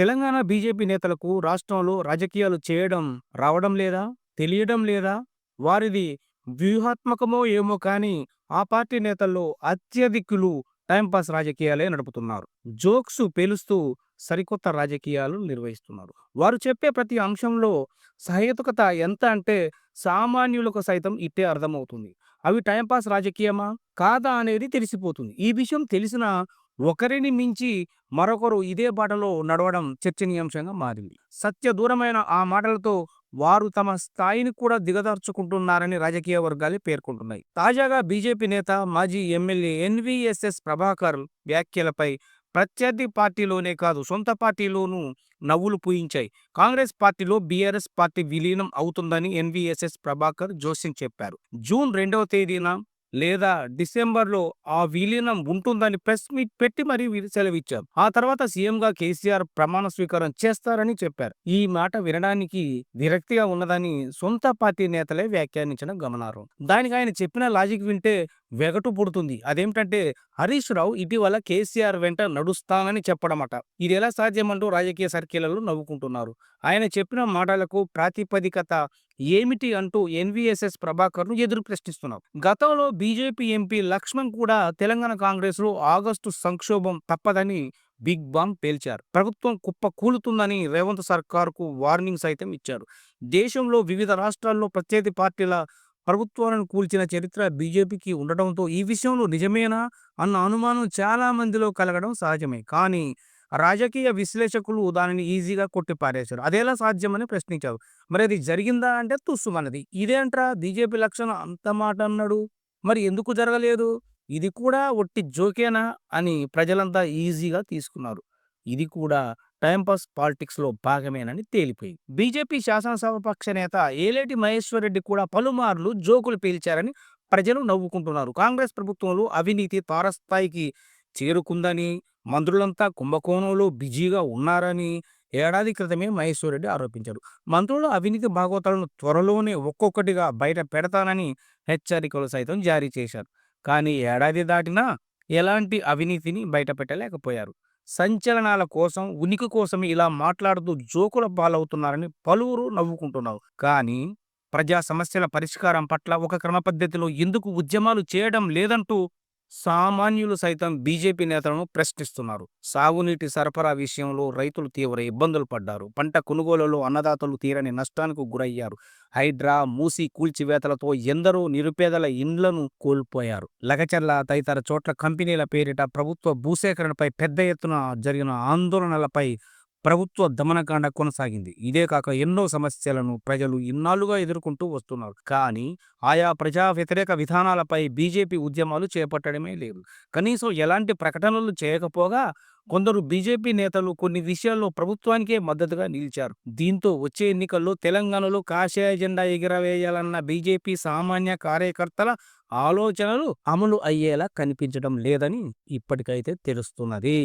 Telangana BJP నేతలకు రాష్ట్రంలో రాజకీయాలు చేయడం రావడం లేదా? తెలియడం లేదా? వారిది వ్యూహాత్మకమో ఏమో కానీ ఆ పార్టీ నేతల్లో అత్యధికులు టైంపాస్ రాజకీయాలే నడుపుతున్నారు. జోక్స్ పేలుస్తూ సరికొత్త రాజకీయాలు నిర్వహిస్తున్నారు. వారు చెప్పే ప్రతి అంశంలో సహేతుకత ఎంత అంటే సామాన్యులకు సైతం ఇట్టే అర్థమవుతుంది. అవి టైంపాస్ రాజకీయమా? కాదా? అనేది తెలిసిపోతుంది. ఈ విషయం తెలిసినా ఒకరిని మించి మరొకరు ఇదే బాటలో నడవడం చర్చనీయాంశంగా మారింది. సత్య దూరమైన ఆ మాటలతో వారు తమ స్థాయిని కూడా దిగదార్చుకుంటున్నారని రాజకీయ వర్గాలు పేర్కొంటున్నాయి. తాజాగా బీజేపీ నేత, మాజీ ఎమ్మెల్యే ఎన్వీఎస్ఎస్ ప్రభాకర్ వ్యాఖ్యలపై ప్రత్యర్థి పార్టీలోనే కాదు సొంత పార్టీలోనూ నవ్వులు పూయించాయి. కాంగ్రెస్ పార్టీలో బీఆర్ఎస్ పార్టీ విలీనం అవుతుందని ఎన్వీఎస్ఎస్ ప్రభాకర్ జోస్యం చెప్పారు. జూన్ రెండవ తేదీన లేదా డిసెంబర్లో ఆ విలీనం ఉంటుందని ప్రెస్ మీట్ పెట్టి మరీ సెలవిచ్చారు. ఆ తర్వాత సీఎంగా కేసీఆర్ ప్రమాణ స్వీకారం చేస్తారని చెప్పారు. ఈ మాట వినడానికి విరక్తిగా ఉన్నదని సొంత పార్టీ నేతలే వ్యాఖ్యానించడం గమనార్హం. దానికి ఆయన చెప్పిన లాజిక్ వింటే వెగటు పుడుతుంది. అదేమిటంటే హరీష్ రావు ఇటీవల కేసీఆర్ వెంట నడుస్తానని చెప్పడమట. ఎలా సాధ్యమంటూ రాజకీయ సర్కిళ్ళలో నవ్వుకుంటున్నారు. ఆయన చెప్పిన మాటలకు ప్రాతిపదికత ఏమిటి అంటూ ఎన్వీఎస్ఎస్ ప్రభాకర్ను ఎదురు ప్రశ్నిస్తున్నారు. గతంలో బీజేపీ ఎంపీ లక్ష్మణ్ కూడా తెలంగాణ కాంగ్రెస్లో ఆగస్టు సంక్షోభం తప్పదని బిగ్ బాంబ్ పేల్చారు. ప్రభుత్వం కుప్ప కూలుతుందని రేవంత్ సర్కార్కు వార్నింగ్ సైతం ఇచ్చారు. దేశంలో వివిధ రాష్ట్రాల్లో ప్రత్యేక పార్టీల ప్రభుత్వాలను కూల్చిన చరిత్ర బీజేపీకి ఉండటంతో ఈ విషయంలో నిజమేనా అన్న అనుమానం చాలా మందిలో కలగడం సహజమే. కానీ రాజకీయ విశ్లేషకులు దానిని ఈజీగా కొట్టిపారేశారు. అదేలా సాధ్యమని ప్రశ్నించారు. మరి అది జరిగిందా అంటే తుస్సుమన్నది. ఇదేంట్రా బీజేపీ లక్షణం అంత మాట అన్నాడు. మరి ఎందుకు జరగలేదు? ఇది కూడా ఒట్టి జోకేనా అని ప్రజలంతా ఈజీగా తీసుకున్నారు. ఇది కూడా టైంపాస్ పాలిటిక్స్‌లో భాగమేనని తేలిపోయింది. బీజేపీ శాసనసభాపక్ష నేత ఏలేటి మహేశ్వర్ రెడ్డి కూడా పలుమార్లు జోకులు పీల్చారని ప్రజలు నవ్వుకుంటున్నారు. కాంగ్రెస్ ప్రభుత్వంలో అవినీతి తారస్థాయికి చేరుకుందని, మంత్రులంతా కుంభకోణంలో బిజీగా ఉన్నారని ఏడాది క్రితమే మహేశ్వర్ రెడ్డి ఆరోపించారు. మంత్రుల అవినీతి భాగవతాలను త్వరలోనే ఒక్కొక్కటిగా బయట పెడతానని హెచ్చరికలు సైతం జారీ చేశారు. కానీ ఏడాది దాటినా ఎలాంటి అవినీతిని బయటపెట్టలేకపోయారు. సంచలనాల కోసం, ఉనికి కోసమే ఇలా మాట్లాడుతూ జోకుల పాలవుతున్నారని పలువురు నవ్వుకుంటున్నారు. కానీ ప్రజా సమస్యల పరిష్కారం పట్ల ఒక క్రమపద్ధతిలో ఎందుకు ఉద్యమాలు చేయడం లేదంటూ సామాన్యులు సైతం బీజేపీ నేతలను ప్రశ్నిస్తున్నారు. సాగునీటి సరఫరా విషయంలో రైతులు తీవ్ర ఇబ్బందులు పడ్డారు. పంట కొనుగోలులో అన్నదాతలు తీరని నష్టానికి గురయ్యారు. హైడ్రా, మూసి కూల్చివేతలతో ఎందరో నిరుపేదల ఇండ్లను కోల్పోయారు. లగచర్ల తదితర చోట్ల కంపెనీల పేరిట ప్రభుత్వ భూసేకరణపై పెద్ద ఎత్తున జరిగిన ఆందోళనలపై ప్రభుత్వ దమనకాండ కొనసాగింది. ఇదే కాక ఎన్నో సమస్యలను ప్రజలు ఇన్నాళ్ళుగా ఎదుర్కొంటూ వస్తున్నారు. కానీ ఆయా ప్రజా వ్యతిరేక విధానాలపై బీజేపీ ఉద్యమాలు చేపట్టడమే లేదు. కనీసం ఎలాంటి ప్రకటనలు చేయకపోగా కొందరు బీజేపీ నేతలు కొన్ని విషయాల్లో ప్రభుత్వానికే మద్దతుగా నిలిచారు. దీంతో వచ్చే ఎన్నికల్లో తెలంగాణలో కాషాయ జెండా ఎగిరవేయాలన్న బీజేపీ సామాన్య కార్యకర్తల ఆలోచనలు అమలు అయ్యేలా కనిపించడం లేదని ఇప్పటికైతే తెలుస్తున్నది.